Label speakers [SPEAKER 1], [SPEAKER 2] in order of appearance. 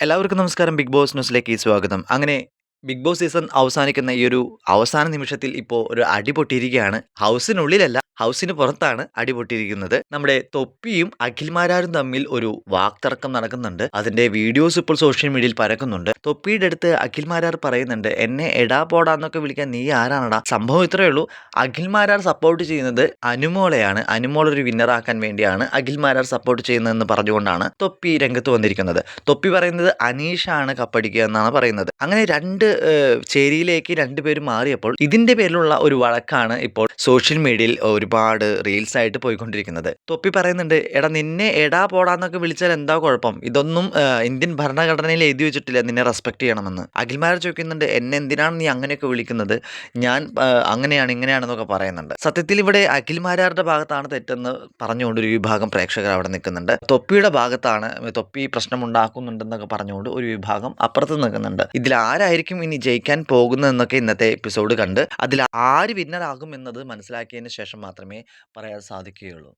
[SPEAKER 1] എല്ലാവർക്കും നമസ്കാരം. Big boss ന്യൂസിലേക്ക് സ്വാഗതം. അങ്ങനെ ബിഗ് ബോസ് സീസൺ അവസാനിക്കുന്ന ഈ ഒരു അവസാന നിമിഷത്തിൽ ഇപ്പോൾ ഒരു അടി പൊട്ടിയിരിക്കുകയാണ്. ഹൗസിനുള്ളിലല്ല ഹൗസിന് പുറത്താണ് അടിപൊട്ടിയിരിക്കുന്നത്. നമ്മുടെ തൊപ്പിയും അഖിൽമാരാരും തമ്മിൽ ഒരു വാക്തർക്കം നടക്കുന്നുണ്ട്. അതിന്റെ വീഡിയോസ് ഇപ്പോൾ സോഷ്യൽ മീഡിയയിൽ പരക്കുന്നുണ്ട്. തൊപ്പിയുടെ അടുത്ത് അഖിൽമാരാർ പറയുന്നുണ്ട് എന്നെ എടാ പോടാന്നൊക്കെ വിളിക്കാൻ നീ ആരാണടാ? സംഭവം ഇത്രയേ ഉള്ളൂ. അഖിൽമാരാർ സപ്പോർട്ട് ചെയ്യുന്നത് അനുമോളെയാണ്. അനുമോൾ ഒരു വിന്നറാക്കാൻ വേണ്ടിയാണ് അഖിൽമാരാർ സപ്പോർട്ട് ചെയ്യുന്നതെന്ന് പറഞ്ഞുകൊണ്ടാണ് തൊപ്പി രംഗത്ത് വന്നിരിക്കുന്നത്. തൊപ്പി പറയുന്നത് അനീഷാണ് കപ്പടിക്കുക എന്നാണ് പറയുന്നത്. അങ്ങനെ രണ്ട് ചേരിയിലേക്ക് രണ്ടുപേരും മാറിയപ്പോൾ ഇതിന്റെ പേരിലുള്ള ഒരു വഴക്കാണ് ഇപ്പോൾ സോഷ്യൽ മീഡിയയിൽ ഒരുപാട് റീൽസ് ആയിട്ട് പോയിക്കൊണ്ടിരിക്കുന്നത്. തൊപ്പി പറയുന്നുണ്ട് എടാ നിന്നെ എടാ പോടാന്നൊക്കെ വിളിച്ചാൽ എന്താ കുഴപ്പം? ഇതൊന്നും ഇന്ത്യൻ ഭരണഘടനയിൽ എഴുതി വെച്ചിട്ടില്ല നിന്നെ റെസ്പെക്ട് ചെയ്യണമെന്ന്. അഖിൽമാർ ചോദിക്കുന്നുണ്ട് എന്നെ എന്തിനാണ് നീ അങ്ങനെയൊക്കെ വിളിക്കുന്നത്? ഞാൻ അങ്ങനെയാണ് ഇങ്ങനെയാണെന്നൊക്കെ പറയുന്നുണ്ട്. സത്യത്തിൽ ഇവിടെ അഖിൽമാരാരുടെ ഭാഗത്താണ് തെറ്റെന്ന് പറഞ്ഞുകൊണ്ട് ഒരു വിഭാഗം പ്രേക്ഷകർ അവിടെ നിൽക്കുന്നുണ്ട്. തൊപ്പിയുടെ ഭാഗത്താണ് തൊപ്പി പ്രശ്നം ഉണ്ടാക്കുന്നുണ്ടെന്നൊക്കെ പറഞ്ഞുകൊണ്ട് ഒരു വിഭാഗം അപ്പുറത്ത് നിൽക്കുന്നുണ്ട്. ഇതിൽ ആരായിരിക്കും ഇനി ജയിക്കാൻ പോകുന്നതെന്നൊക്കെ ഇന്നത്തെ എപ്പിസോഡ് കണ്ട് അതിൽ ആര് വിന്നറാകും എന്നത് മനസ്സിലാക്കിയതിന് ശേഷം മാത്രമേ പറയാൻ സാധിക്കുകയുള്ളൂ.